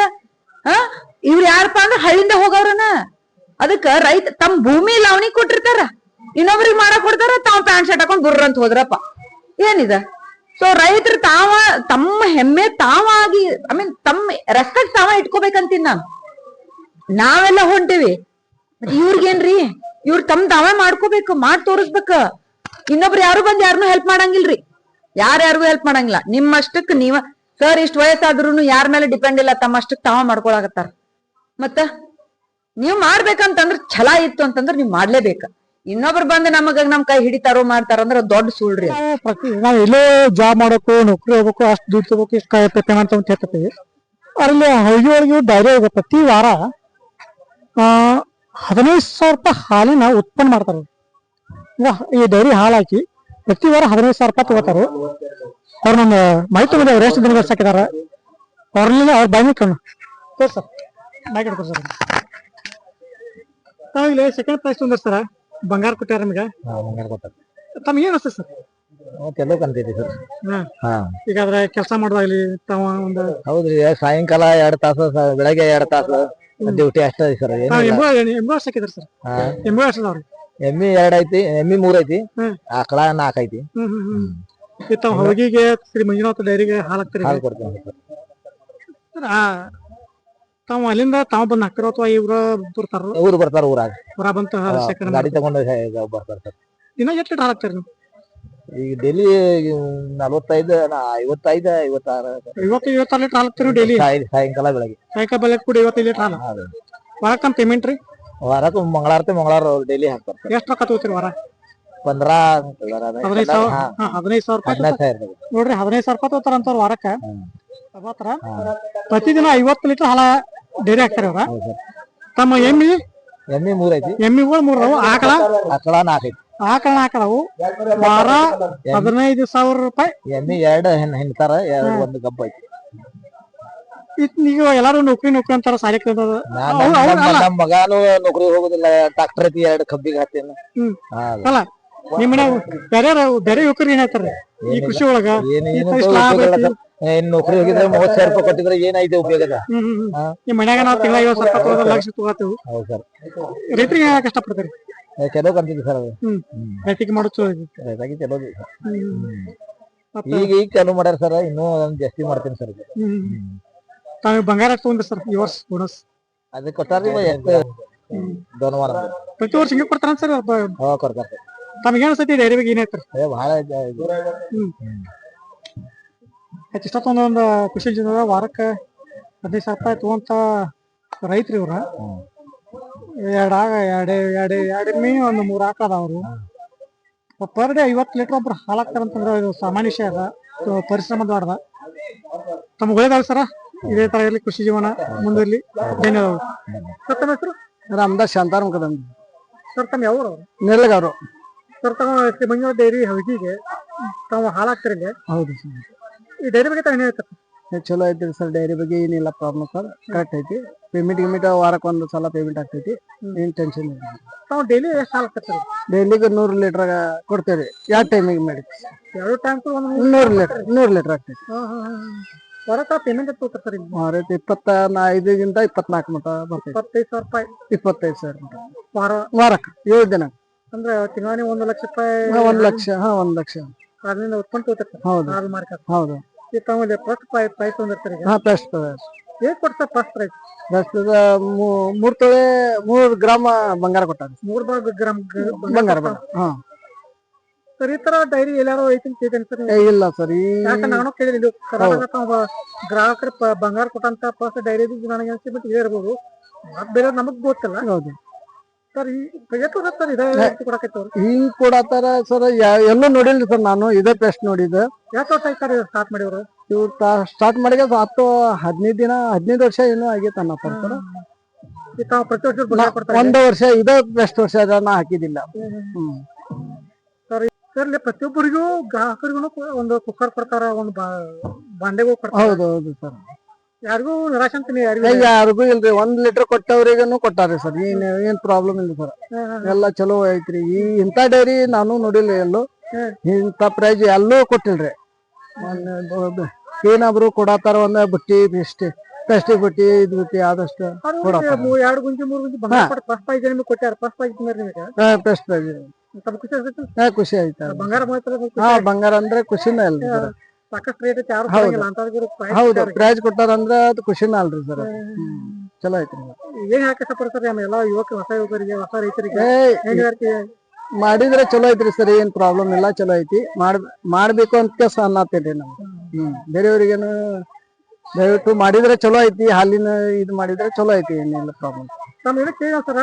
ಹಾ? ಇವ್ರು ಯಾರಪ್ಪ ಅಂದ್ರ ಹಳ್ಳಿಂದ ಹೋಗೋರನ ಅದಕ್ಕ ರೈತ ತಮ್ಮ ಭೂಮಿ ಲಾವಣಿ ಕೊಟ್ಟಿರ್ತಾರ. ಇನ್ನೊಬ್ರಿಗೆ ಮಾಡಕ್ ಕೊಡ್ತಾರ, ತಾವ್ ಪ್ಯಾಂಟ್ ಶರ್ಟ್ ಹಾಕೊಂಡ್ ಬುರ್ರ ಅಂತ ಹೋದ್ರಪ್ಪ. ಏನಿದ? ಸೊ ರೈತರು ತಾವ, ತಮ್ಮ ಹೆಮ್ಮೆ ತಾವಾಗಿ ಐ ಮೀನ್ ತಮ್ಮ ರೆಸ್ಪೆಕ್ಟ್ ತಾವ ಇಟ್ಕೋಬೇಕಂತೀನಿ ನಾನು. ನಾವೆಲ್ಲ ಹೊಂಟಿವಿ. ಇವ್ರಿಗೇನ್ರಿ? ಇವ್ರ ತಮ್ ತಾವೇ ಮಾಡ್ಕೋಬೇಕು, ಮಾಡಿ ತೋರಿಸ್ಬೇಕ. ಇನ್ನೊಬ್ರು ಯಾರು ಬಂದ್ ಯಾರನ್ನೂ ಹೆಲ್ಪ್ ಮಾಡಂಗಿಲ್ರಿ. ಯಾರ್ಯಾರಿಗೂ ಹೆಲ್ಪ್ ಮಾಡಂಗಿಲ್ಲ. ನಿಮ್ಮಷ್ಟಕ್ ನೀವ ಸರ್ ಇಷ್ಟ ವಯಸ್ಸಾದ್ರೂ ಯಾರ ಮೇಲೆ ಡಿಪೆಂಡ್ ಇಲ್ಲ ತಮ್ಮಷ್ಟಕ್ ತಾವ ಮಾಡ್ಕೊಳಕತ್ತಾರ. ಮತ್ತ ನೀವ್ ಮಾಡ್ಬೇಕಂತಂದ್ರ ಛಲ ಇತ್ತು ಅಂತಂದ್ರ ನೀವ್ ಮಾಡ್ಲೇಬೇಕ. ಇನ್ನೊಬ್ರು ಬಂದು ನಮಗ ನಮ್ ಕೈ ಹಿಡಿತಾರೋ ಮಾಡ್ತಾರೋ ಅಂದ್ರ ದೊಡ್ಡ ಸುಳ್ರಿ ಪ್ರತಿ ನಾವು ಎಲ್ಲೋ ಜಾಬ್ ಮಾಡಬೇಕು ನೌಕರಿ ಹೋಗ್ಬೇಕು ಅಷ್ಟು ದುಡ್ಡು ತಗೋಬೇಕು ಇಷ್ಟ ಕಾಯಬೇಕು ಪೇಮೆಂಟ್ ಅಂತ ಹೇಳ್ತೀವಿ. ಅಲ್ಲಿ ಹಳ್ಳಿ ಒಳಗೆ ಡೈರಿ ಇದೆ ಪ್ರತಿ ವಾರ ಹದಿನೈದು ಸಾವಿರ ರೂಪಾಯಿ ಹಾಲಿನ ಉತ್ಪನ್ನ ಮಾಡ್ತಾರೆ. ಈ ಡೈರಿ ಹಾಲು ಹಾಕಿ ಪ್ರತಿ ವಾರ ಹದಿನೈದು ಸಾವಿರ ರೂಪಾಯಿ ತಗೋತಾರೆ. ಅವ್ರ ನಮ್ಮ ಮಾಹಿತಿ ಮೇಲೆ ಅವ್ರು ಎಷ್ಟು ದಿನ ಸಾಕಿದಾರ? ಅವ್ರನ್ನ ಅವ್ರ ಬಾಯಿ ಕಣ್ಣು ಸರ್ ಸರ್. ಬಾಯ್ ಕಡ್ತಾರೆ ಸರ್. ತಾವಿಲ್ಲಿ ಸೆಕೆಂಡ್ ಪ್ರೈಸ್ ತೊಂದ್ರೆ ಸರ್. ಬಂಗಾರ ಕೊಟ್ಟಾರ ನಿಮಗೆ? ತಮ್ಗೆ ಏನು ಅನಿಸ್ತದೆ ಸರ್? ಕೆಲವು ಕಂತೈತಿ ಸರ್. ಹಾ. ಹಾ. ಈಗ ಅದ್ರ ಕೆಲಸ ಮಾಡೋದಾಗ್ಲಿ ತಾವ ಒಂದು ಹೌದ್ರಿ ಸಾಯಂಕಾಲ ಎರಡ್ ತಾಸು ಬೆಳಗ್ಗೆ ಎರಡ್ ತಾಸು. ಡ್ಯೂಟಿ ಅಷ್ಟೇ ಸರ್ ಎಂಬ ಹಾಕಿದ್ರಿ ಸರ್. ಎಂಬ ವರ್ಷ ಅದಾವ್ರಿ ಎಮ್ಮಿ ಎರಡ್ ಐತಿ ಎಮ್ಮಿ ಮೂರ್ ಐತಿ. ಹ್ಮ್. ಆಕಳ ನಾಕ್ ಐತಿ. ಹ್ಮ್ ಹ್ಮ್ ಹ್ಮ್. ಈ ತಾವ್ ಹೋಗಿಗೆ ಶ್ರೀ ಮಂಜುನಾಥ ಡೈರಿಗೆ ಹಾಲು ಹಾಕ್ತೀರಿ? ಹಾಲು ಕೊಡ್ತೇನೆ ಸರ್ ಆ ತಾವ್ ಅಲ್ಲಿಂದ ತಾವ್ ಬಂದ್ ಹಾಕ್ತಿರೋ ಅಥವಾ ಇವ್ರ ಬರ್ತಾರ? ಊರು ಬರ್ತಾರ ಊರಾಗ. ಹೊರ ಬಂತ ಹಾಲು ಶೇಖರಣೆ ಗಾಡಿ ತಗೊಂಡ ಬರ್ತಾರ ಸರ್. ದಿನ ಎಷ್ಟು ಲೀಟರ್ ಹಾಲು ಹಾಕ್ತೀರಿ ನೀವು? ಈಗ ಡೈಲಿ ನಲವತ್ತೈದು ನಾ- ಐವತ್ತೈದು ಐವತ್ತಾರು. ಇವತ್ತು ಇವತ್ತಾರು ಲೀಟರ್ ಹಾಲು ಹಾಕ್ತೀರಿ ಡೈಲಿ? ಸಾಯ- ಸಾಯಂಕಾಲ ಬೆಳಗ್ಗೆ. ಸಾಯಂಕಾಲ ಬೆಳಗ್ಗೆ ಕೂಡ ಇವತ್ತೈದು ಲೀಟರ್ ಹಾಲು? ಹೌದು. ಪೇಮೆಂಟ್ ರೀ ವಾರಕ್ಕೆ ಮಂಗಳಾರತಿ ಮಂಗಳವಾರ ಡೈಲಿ ಹಾಕ್ತಾರ ಎಷ್ಟು ರೊಕ್ಕ ತಗೋತೀರಿ ವಾರ? ಪಂದ್ರ ಹದಿನೈದು ಸಾವಿರ? ಹಾ. ಹದಿನೈದು ಸಾವಿರ ರೂಪಾಯಿ ಹದಿನೈದು ಸಾವಿರ. ನೋಡ್ರಿ ಹದಿನೈದು ಸಾವಿರ ರೂಪಾಯಿ ತಗೋತಾರ ಅಂತವ್ರ ವಾರಕ್ಕ. ತಗೋತಾರ? ಪ್ರತಿದಿನ ಐವತ್ತು ಲೀಟರ್ ಹಾಲ ಡೈರಿ ಹಾಕ್ತಾರೆ ಅವ್ರ? ಹೌದು ಸರ್. ತಮ್ಮ ಎಮ್ಮಿ? ಎಮ್ಮಿ ಮೂರ್ ಐತಿ. ಎಮ್ಮಿಗಳು ಮೂರ್ ಅದಾವು. ಆಕಳ? ಆಕಳ ನಾಲ್ಕು ಐತಿ. ಆಕಳ ವಾರ ಹದಿನೈದು ಸಾವಿರ ರೂಪಾಯಿ? ಎಮ್ಮಿ ಎರಡು ಹೆಣ್ ಹೆಣ್ತಾರ ಎರಡು ಒಂದು ಗಬ್ಬ ಐತಿ. ಈಗ ಎಲ್ಲಾರು ನೌಕರಿ ನೌಕರಿ ಅಂತಾರ ಸಾಲಿ ಕಲ್ತದ ನಾನ್ ನಮ್- ಅವ್ರು ನಮ್ ಅಲ್ಲ. ನಮ್ ಮಗಾನು ನೌಕರಿ ಹೋಗುದಿಲ್ಲ ಟ್ರಾಕ್ಟರ್ ಐತಿ ಎರಡು ಕಬ್ಬಿಗೆ ಹಾಕ್ತೇನೆ. ಅಲ್ಲ ನಿಮ್ ಮನ್ಯಾಗ ಬೇರೆ ಬೇರೆ ಯುವಕರು ಏನ್ ಹೇಳ್ತಾರೆ? ಈ ಕೃಷಿ ಒಳಗ. ಏನ್ ನೌಕರಿ ಹೋಗಿದ್ರೆ ಮೂವತ್ ಸಾವಿರ ರೂಪಾಯಿ ಕೊಟ್ಟಿದ್ರೆ ಏನಾಯ್ತು ಉಪಯೋಗದ. ನಿಮ್ ಮನ್ಯಾಗ ನಾವ್ ತಿಂಗಳ ಐವತ್ ಸಾವಿರ ತಗೋದ ಲಕ್ಷ ತಗೋತೇವು. ರೈತರಿಗೆ ಯಾಕೆ ಕಷ್ಟಪಡ್ತಾರೆ ಚಲೋ ಕಂತಿದ್ವಿ ಸರ್ ಅದು. ರೈತಿಗೆ ಐತಿ. ರೈತಾಗಿ ಚಲೋ ಈಗ ಈಗ ಚಾಲು ಮಾಡ್ಯಾರ ಸರ್ ಇನ್ನೂ ಜಾಸ್ತಿ ಮಾಡ್ತೀನಿ ಸರ್. ತಾವು ಬಂಗಾರ ತಗೊಂಡ್ರಿ ಸರ್ ಈ ವರ್ಷ ಬೋನಸ್ ಅದಕ್ಕೆ ಕೊಟ್ಟಾರಿ ಎಷ್ಟು ದೊನ್ ವಾರ ಪ್ರತಿ ವರ್ಷ ಹಿಂಗೆ ಕೊಡ್ತಾರ ಸರ್ ಹಾ ಕೊಡ್ತಾರೆ ತಮಗೆ ಅನ್ಸತಿ ಡೈರಿ ಬಗ್ಗೆ ಏನು ಹೇಳ್ತಾರೆ ಏ ಭಾಳ ಇದು. ಆಯ್ತು ಇಷ್ಟೊತ್ತೊಂದು ಒಂದು ಖುಷಿ ಜನ ವಾರಕ್ಕೆ ಹದಿನೈದು ಸಾವಿರ ರೂಪಾಯಿ ತಗೊಂತ ರೈತ್ರಿ ಇವ್ರ. ಎರಡು ಆಗ ಎರಡು ಎರಡು ಎರಡು ಎಮ್ಮಿ ಒಂದು ಮೂರು ಆಕ ಅದಾವ್ರು ಪರ್ ಡೇ ಐವತ್ತು ಲೀಟರ್ ಒಬ್ರು ಹಾಲು ಹಾಕ್ತಾರಂತಂದ್ರೆ ಇದು ಸಾಮಾನ್ಯ ವಿಷಯ ಅದ. ಪರಿಶ್ರಮದ ತಮ್ಗೆ ಒಳ್ಳೇದಾಗ ಸರ. ಇದೇ ತರ ಇರಲಿ ಕೃಷಿ ಜೀವನ ಮುಂದಿರಲಿ ಧನ್ಯವಾದಗಳು. ಸರ್ ತಮ್ಮ ಹೆಸರು? ರಾಮದಾಸ್ ಶಾಂತಾರ ಕದಂ ಸರ್ ತಮ್ಮ ಯಾವ ನೆಲ್ಲಗವ್ರು ಸರ್ ತಮ್ಮ ಡೈರಿ ಹೌದಿಗೆ ತಾವು ಹಾಳಾಗ್ತಿರಲಿ ಹೌದು ಸರ್. ಈ ಡೈರಿ ಬಗ್ಗೆ ತಾವು ಏನ್ ಹೇಳ್ತಾರೆ? ಚಲೋ ಐತಿ ಸರ್ ಡೈರಿ ಬಗ್ಗೆ ಏನಿಲ್ಲ ಪ್ರಾಬ್ಲಮ್ ಸರ್. ಕರೆಕ್ಟ್ ಐತಿ. ಪೇಮೆಂಟ್ ಗಿಮಿಟ್ ವಾರಕ್ಕೆ ಒಂದು ಸಲ ಪೇಮೆಂಟ್ ಆಗ್ತೈತಿ. ಏನ್ ಟೆನ್ಷನ್ ಇಲ್ಲ. ತಾವು ಡೈಲಿ ಎಷ್ಟು ಹಾಲು ಕಟ್ತೀರಿ? ಡೈಲಿಗೆ ನೂರು ಲೀಟರ್ ಕೊಡ್ತೇವೆ ಯಾವ ಟೈಮಿಗೆ ಮಾಡಿ ಎರಡು ಟೈಮ್ ನೂರು ಲೀಟರ್ ನೂರು ಲೀಟರ್ ಆಗ್ತೈತಿ. ಹೊರತ ಪೇಮೆಂಟ್ ಎಷ್ಟು ತಗೋತಾರೆ ಸರ್ ಇದು ಮಾರೈತಿ ಇಪ್ಪತ್ತ ಐದರಿಂದ ಇಪ್ಪತ್ನಾಲ್ಕು ಮಟ ಬರ್ತೈತಿ. ಇಪ್ಪತ್ತೈದು ಸಾವಿರ ರೂಪಾಯಿ. ಇಪ್ಪತ್ತೈದು ಸಾವಿರ ಮಟ ವಾರ ವಾರಕ್ಕೆ? ಏಳು ದಿನ. ಅಂದ್ರೆ ತಿಂಗಳಿಗೆ ಒಂದು ಲಕ್ಷ ರೂಪಾಯಿ ಹಾ, ಒಂದ್ ಲಕ್ಷ ಹಾ ಒಂದ್ ಲಕ್ಷ. ಅದರಿಂದ ಉತ್ಪನ್ನ ತಗೋತಾರೆ ಸರ್ ಹೌದು. ಹಾಲು ಮಾರ್ಕೆಟ್ ಹೌದು. ಈ ತಾವಲ್ಲಿ ಫಸ್ಟ್ ಪ್ರೈಸ್ ಪ್ರೈಸ್ ತಂದಿರ್ತಾರೆ ಈಗ? ಹಾ ಬೆಸ್ಟ್ ಏನ್ ಕೊಡ್ತಾರೆ ಫಸ್ಟ್ ಪ್ರೈಸ್ ಬೆಸ್ಟ್ ಮೂರ್ ತೊಳೆ ಮೂರ್ ಗ್ರಾಮ ಬಂಗಾರ ಕೊಟ್ಟಾರ. ಮೂರ್ ಭಾಗ ಗ್ರಾಮ್ ಬಂಗಾರ ಬಂಗಾರ ಹಾ. ಸರ್ ಈ ತರ ಡೈರಿ ಎಲ್ಲಾರು ಐತಿ ಕೇಳ್ತೇನೆ ಸರ್ ಏ, ಇಲ್ಲ ಸರ್ ಈ ಯಾಕೆ ನಾನು ಕೇಳಿಲ್ಲ ಇದು ಕರ್ನಾಟಕ ತಾವು ಗ್ರಾಹಕರ ಪ- ಬಂಗಾರ ಕೊಟ್ಟಂತ ಫಸ್ಟ್ ಡೈರಿ ನನಗೆ ಅನ್ಸಿಬಿಟ್ಟು ಇದೇ ಇರ್ಬೋದು. ಮತ್ತ್ ಬೇರೆ ನಮಗ್ ಗೊತ್ತಿಲ್ಲ. ಹೌದು. ಸರ್ ಈ ಎಷ್ಟು ಸರ್ ಇದೇ ಕೊಡಕೈತವ್ರು ಹಿಂಗ್ ಕೊಡತ್ತಾರ ಸರ್ ಎಲ್ಲೂ ನೋಡಿಲ್ರಿ ಸರ್ ನಾನು ಇದೇ ಬೆಸ್ಟ್ ನೋಡಿದ್ದೆ. ಎಷ್ಟು ವರ್ಷ ಆಯ್ತು ಸರ್ ಸ್ಟಾರ್ಟ್ ಮಾಡಿವ್ರು ಇವ್ರು ಸ್ಟಾರ್ಟ್ ಮಾಡಿದ ಹತ್ತು ಹದಿನೈದು ದಿನ ಹದಿನೈದು ವರ್ಷ ಏನೋ ಆಗೈತೆ ಅನ್ನತ್ತಾರ ಸರ್ ಈ ತಾವು ಪ್ರತಿ ವರ್ಷ ಬಂಗಾರ ಕೊಡ್ತಾರೆ ಒಂದ್ ವರ್ಷ ಇದೇ ಬೆಸ್ಟ್ ವರ್ಷ ಅದ ನಾ ಹಾಕಿದ್ದಿಲ್ಲ. ಹ್ಮ್. ಸರ್ ಪ್ರತಿಯೊಬ್ಬರಿಗೂ ಗ್ರಾಹಕರಿಗೂ ಒಂದು ಕುಕ್ಕರ್ ಕೊಡ್ತಾರ ಒಂದು ಬಾಂಡೆಗೂ ಕೊಡ್ತಾರ. ಹೌದು ಹೌದು ಸರ್. ಯಾರಿಗೂ ನಿರಾಶೆ ಅಂತೀನಿ ಯಾರಿಗೂ ಇಲ್ರಿ. ಒಂದ್ ಲೀಟರ್ ಕೊಟ್ಟವ್ರಿಗನು ಕೊಟ್ಟಾರಿ ಸರ್. ಏನ್ ಏನ್ ಪ್ರಾಬ್ಲಮ್ ಇಲ್ಲ ಸರ್. ಎಲ್ಲ ಚಲೋ ಐತ್ರಿ. ಈ ಇಂಥ ಡೈರಿ ನಾನು ನೋಡಿಲ್ಲ ಎಲ್ಲೂ. ಇಂಥ ಪ್ರೈಸ್ ಎಲ್ಲೂ ಕೊಟ್ಟಿಲ್ರಿ. ಏನಾದ್ರು ಕೊಡತಾರ ಒಂದ ಬುಟ್ಟಿ ಬೆಸ್ಟ್ ಪ್ಲಾಸ್ಟಿಕ್ ಬುಟ್ಟಿ ಇದ್ ಬುಟ್ಟಿ ಆದಷ್ಟು ಕೊಡಪ್ಪ. ಎರಡು ಗುಂಜಿ ಮೂರು ಗುಂಜಿ ಬಂಗಾರ ಕೊಟ್ಟು ಫಸ್ಟ್ ಪ್ರೈಸ್ ನಿಮಗೆ ಕೊಟ್ಟಾರ. ಫಸ್ಟ್ ಪ್ರೈಸ್ ನಿಮಗೆ? ಪೆಸ್ಟ್ ಪ್ರೈಸ್ ಸ್ವಲ್ಪ ಖುಷಿ ಆಗ್ತೈತಿ ಹಾ ಖುಷಿ ಆಯ್ತಾ. ಬಂಗಾರ ಮಾತ್ರ ಹಾ ಬಂಗಾರ ಅಂದ್ರೆ ಖುಷಿನ ಅಲ್ರಿ ಸರ್. ಸಾಕಷ್ಟು ರೇಟ್ ಐತಿ ಯಾರು ಹೌದು. ಕೊಡಂಗಿಲ್ಲ ಅಂತವ್ರಿಗೂ price ಹೌದು. ಕೊಟ್ಟಾರ. ಪ್ರೈಸ್ ಕೊಟ್ಟಾರ ಅಂದ್ರ ಅದು ಖುಷಿನ ಅಲ್ರಿ ಸರ್. ಚಲೋ ಐತ್ರಿ ಏನ್ ಇಷ್ಟಪಡ್ತಾರೆ ನಮ್ಮ ಎಲ್ಲಾ ಯುವಕ ಹೊಸ ಯುವಕರಿಗೆ ಹೊಸ ರೈತರಿಗೆ? ಏ ಮಾಡಿದ್ರೆ ಚಲೋ ಐತ್ರಿ ಸರ್ ಏನ್ ಪ್ರಾಬ್ಲಮ್ ಇಲ್ಲ ಚಲೋ ಐತಿ. ಮಾಡ್ ಮಾಡ್ಬೇಕು ಅಂತ ಅನ್ನತ್ತೇನ್ರಿ ನಾವು ಹ್ಮ್. ಬೇರೆಯವ್ರಿಗೇನು ದಯವಿಟ್ಟು ಮಾಡಿದ್ರೆ ಚಲೋ ಐತಿ ಹಾಲಿನ ಇದು ಮಾಡಿದ್ರೆ ಚಲೋ ಐತಿ ಏನಿಲ್ಲ ಪ್ರಾಬ್ಲಮ್ ತಮ್ಮ ಇದಕ್ಕೆ ಸರ.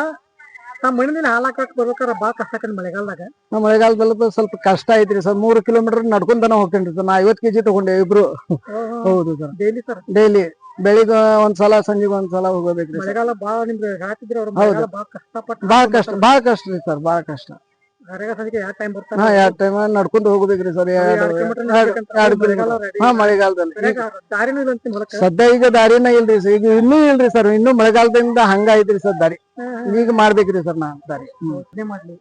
ತಮ್ಮ ಮಣ್ಣಿನ ಹಾಲಾಕ ಬರ್ಬೇಕಾರ ಬಾ ಕಷ್ಟ ಆಕೈತಿ ಮಳೆಗಾಲದಾಗ. ನಮ್ಮ ಮಳೆಗಾಲದಲ್ಲಿ ಸ್ವಲ್ಪ ಕಷ್ಟ ಐತ್ರಿ ಸರ್. ಮೂರು ಕಿಲೋಮೀಟರ್ ನಡ್ಕೊಂತಾನ ಹೋಗ್ತೇನ್ರಿ ಸರ್. ನಾ ಐವತ್ ಕೆಜಿ ತಗೊಂಡೆ ಇಬ್ರು. ಹೌದು ಸರ್. Daily sir? ಡೈಲಿ ಬೆಳಿಗ್ಗೆ ಒಂದ್ಸಲ ಸಂಜೆಗೆ ಒಂದ್ಸಲ ಹೋಗ್ಬೇಕ್ರಿ ಮಳೆಗಾಲ ಬಾಳ ನಿಮ್ಗೆ ಹಾಕಿದ್ರೆ ಅವ್ರ ಮಳೆಗಾಲ ಬಾಳ ಕಷ್ಟಪಟ್ಟು ಬಾಳ ಕಷ್ಟ ಬಾಳ ಕಷ್ಟ ರೀ ಸರ್. ಬಾಳ ಕಷ್ಟ. ಯಾವ ಟೈಮ್ ನಡ್ಕೊಂಡ್ ಹೋಗ್ಬೇಕ್ರಿ ಸರ್. ಹಾ ಮಳೆಗಾಲದಲ್ಲಿ. ಸದ್ಯ ಈಗ ದಾರಿನ ಇಲ್ರಿ ಸರ್. ಈಗ ಇನ್ನೂ ಇಲ್ರಿ ಸರ್. ಇನ್ನು ಮಳೆಗಾಲದಿಂದ ಹಂಗ ಐತ್ರಿ ಸರ್ ದಾರಿ. ಈಗ ಮಾಡ್ಬೇಕ್ರಿ ಸರ್ ನಾ ದಾರಿ. ಮಾಡ್ಲಿ.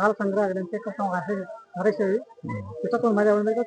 ಹಾಲು ಸಂಗ್ರಹ ಆಗಲಿ ಅಂತ ನಾವು ಆಸೆ ಹಾರೈಸೇವಿ ಮಳೆ ಬಂದಾಗ